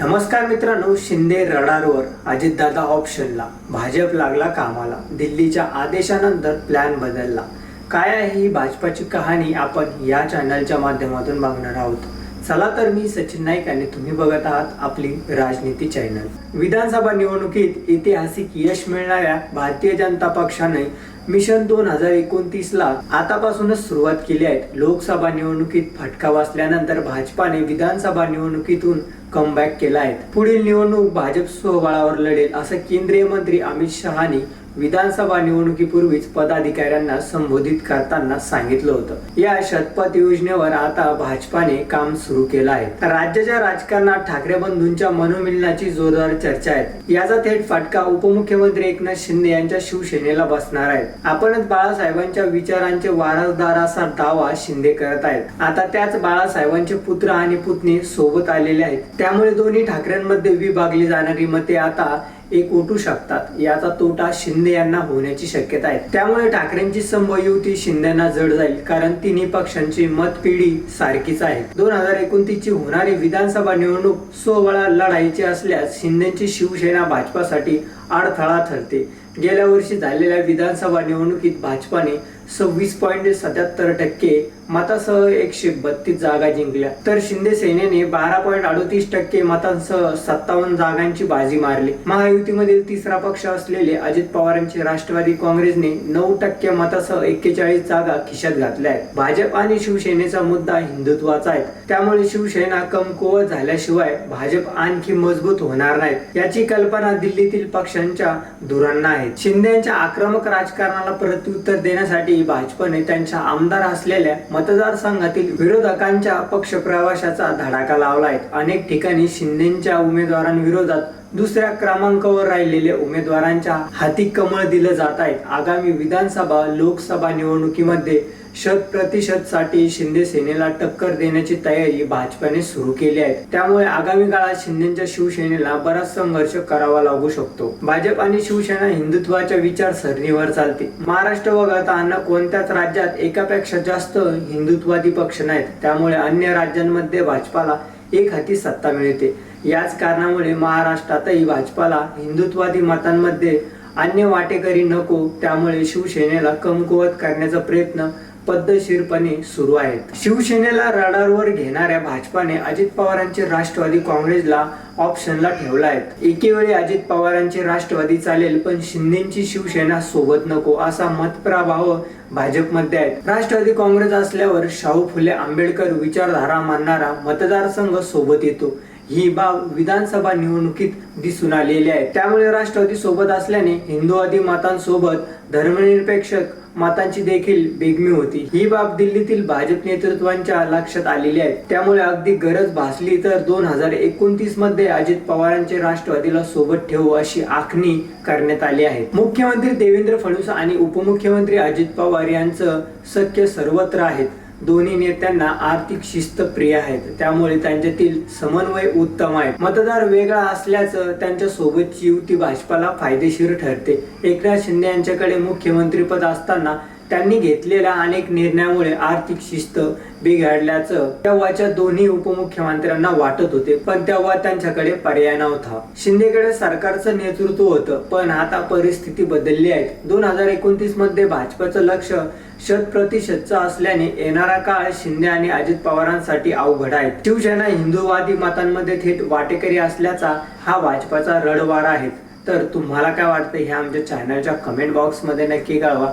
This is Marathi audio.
नमस्कार मित्रांनो शिंदे रडारवर अजितदादा ऑप्शनला भाजप लागला कामाला. दिल्लीच्या आदेशानंतर प्लॅन बदलला. काय आहे ही भाजपाची कहाणी? आपण या चॅनलच्या माध्यमातून बघणार आहोत. चला तर मी सचिन नाईक आणि तुम्ही बघत आहात आपली राजनीती चॅनल विधानसभा निवडणुकीत ऐतिहासिक यश मिळणाऱ्या भारतीय जनता पक्षाने मिशन दोन हजार एकोणतीस ला आतापासूनच सुरुवात केली आहे. लोकसभा निवडणुकीत फटका बसल्यानंतर भाजपाने विधानसभा निवडणुकीतून कमबॅक केला आहे. पुढील निवडणूक भाजप स्वबळावर लढेल असं केंद्रीय मंत्री अमित शहानी विधानसभा निवडणुकीपूर्वीच पदाधिकाऱ्यांना संबोधित करताना सांगितलं होतं. या शतपथ योजनेवर आता भाजपाने काम सुरू केलं आहे. राज्याच्या राजकारणात ठाकरे बंधूंच्या मनोमिलनाची जोरदार चर्चा आहे याचा थेट फटका उपमुख्यमंत्री एकनाथ शिंदे यांच्या शिवसेनेला बसणार आहे आपणच बाळासाहेबांच्या विचारांचे वारसदार असा दावा शिंदे करत आहेत. आता त्याच बाळासाहेबांचे पुत्र आणि पुतणी सोबत आलेले आहेत. त्यामुळे दोन्ही ठाकरेंमध्ये विभागली जाणारी मते आता एक उठू शकतात. याचा तोटा शिंदे यांना होण्याची शक्यता आहे. त्यामुळे ठाकरेंची संभयुती शिंदेना जड जाईल कारण तिन्ही पक्षांची मतपिढी सारखीच आहे. दोन हजार एकोणतीसची होणारी विधानसभा निवडणूक सोहळा लढायची असल्यास शिंदेची शिवसेना भाजपासाठी अडथळा ठरते. गेल्या वर्षी झालेल्या विधानसभा निवडणुकीत भाजपाने सव्वीस पॉईंट सत्याहत्तर टक्के मतासह एकशे बत्तीस जागा जिंकल्या. तर शिंदे सेनेने बारा पॉईंट अडोतीस टक्के मतांसह सत्तावन्न जागांची बाजी मारली. महायुतीमधील तिसरा पक्ष असलेले अजित पवारांचे राष्ट्रवादी काँग्रेसने नऊ टक्के मतासह एक्केचाळीस जागा खिशात घातल्या आहेत. भाजप आणि शिवसेनेचा मुद्दा हिंदुत्वाचा आहे. त्यामुळे शिवसेना कमकुवत झाल्याशिवाय भाजप आणखी मजबूत होणार नाहीत याची कल्पना दिल्लीतील पक्षांच्या धुरांना आहे. शिंदेच्या आक्रमक राजकारणाला प्रत्युत्तर देण्यासाठी भाजपने त्यांच्या आमदार असलेल्या मतदारसंघातील विरोधकांच्या पक्ष प्रवाशाचा धडाका लावलाय अनेक ठिकाणी शिंदेच्या उमेदवारांविरोधात दुसऱ्या क्रमांकावर राहिलेल्या उमेदवारांच्या हाती कमळ दिलं जात आहे. आगामी विधानसभा लोकसभा निवडणुकीमध्ये शत प्रतिशत साठी शिंदे सेनेला टक्कर देण्याची तयारी भाजपाने सुरू केली आहे. त्यामुळे आगामी काळात शिंदेच्या शिवसेनेला बराच संघर्ष करावा लागू शकतो. भाजप आणि शिवसेना हिंदुत्वाच्या विचारसरणीवर चालते महाराष्ट्र वगळता अन्य कोणत्याच राज्यात एकापेक्षा जास्त हिंदुत्ववादी पक्ष नाहीत. त्यामुळे अन्य राज्यांमध्ये भाजपाला एक हाती सत्ता मिळते. याच कारणामुळे महाराष्ट्रातही भाजपाला हिंदुत्वादी मतांमध्ये अन्य वाटेकरी नको त्यामुळे शिवसेनेला कमकुवत करण्याचा प्रयत्न पद्धतशीरपणे सुरू आहेत. शिवसेनेला रडारवर घेणाऱ्या भाजपाने अजित पवारांचे राष्ट्रवादी काँग्रेसला ऑप्शनला ठेवला आहे एकेवेळी अजित पवारांचे राष्ट्रवादी चालेल पण शिंदेची शिवसेना सोबत नको असा मतप्रभाव भाजपमध्ये आहेत राष्ट्रवादी काँग्रेस असल्यावर शाहू फुले आंबेडकर विचारधारा मानणारा मतदारसंघ सोबत येतो. ही बाब विधानसभा निवडणुकीत दिसून आलेली आहे. त्यामुळे राष्ट्रवादी सोबत असल्याने हिंदुवादी मतांसोबत धर्मनिरपेक्ष मतांची देखील बेगमी होती. ही बाब दिल्लीतील भाजप नेतृत्वांच्या लक्षात आलेली आहे. त्यामुळे अगदी गरज भासली तर दोन हजार एकोणतीसमध्ये अजित पवारांचे राष्ट्रवादीला सोबत ठेवू अशी आखणी करण्यात आली आहे. मुख्यमंत्री देवेंद्र फडणवीस आणि उपमुख्यमंत्री अजित पवार यांचं सख्य सर्वत्र आहेत. दोन्ही नेत्यांना आर्थिक शिस्त प्रिय आहेत. त्यामुळे त्यांच्यातील समन्वय उत्तम आहे. मतदार वेगळा असल्याचं त्यांच्या सोबतची युती भाजपाला फायदेशीर ठरते. एकनाथ शिंदे यांच्याकडे मुख्यमंत्री पद असताना त्यांनी घेतलेल्या अनेक निर्णयामुळे आर्थिक शिस्त बिघडल्याचं तेव्हाच्या दोन्ही उपमुख्यमंत्र्यांना वाटत होते पण तेव्हा त्यांच्याकडे पर्याय नव्हता. शिंदेकडे सरकारचं नेतृत्व होतं पण आता परिस्थिती बदलली आहे. दोन हजार एकोणतीसमध्ये भाजपचं लक्ष शत प्रतिशतचं असल्याने येणारा काळ शिंदे आणि अजित पवारांसाठी अवघड आहे. शिवसेना हिंदूवादी मतांमध्ये थेट वाटेकरी असल्याचा हा भाजपाचा रडवार आहे. तर तुम्हाला काय वाटतं हे आमच्या चॅनलच्या कमेंट बॉक्समध्ये नक्की कळवा.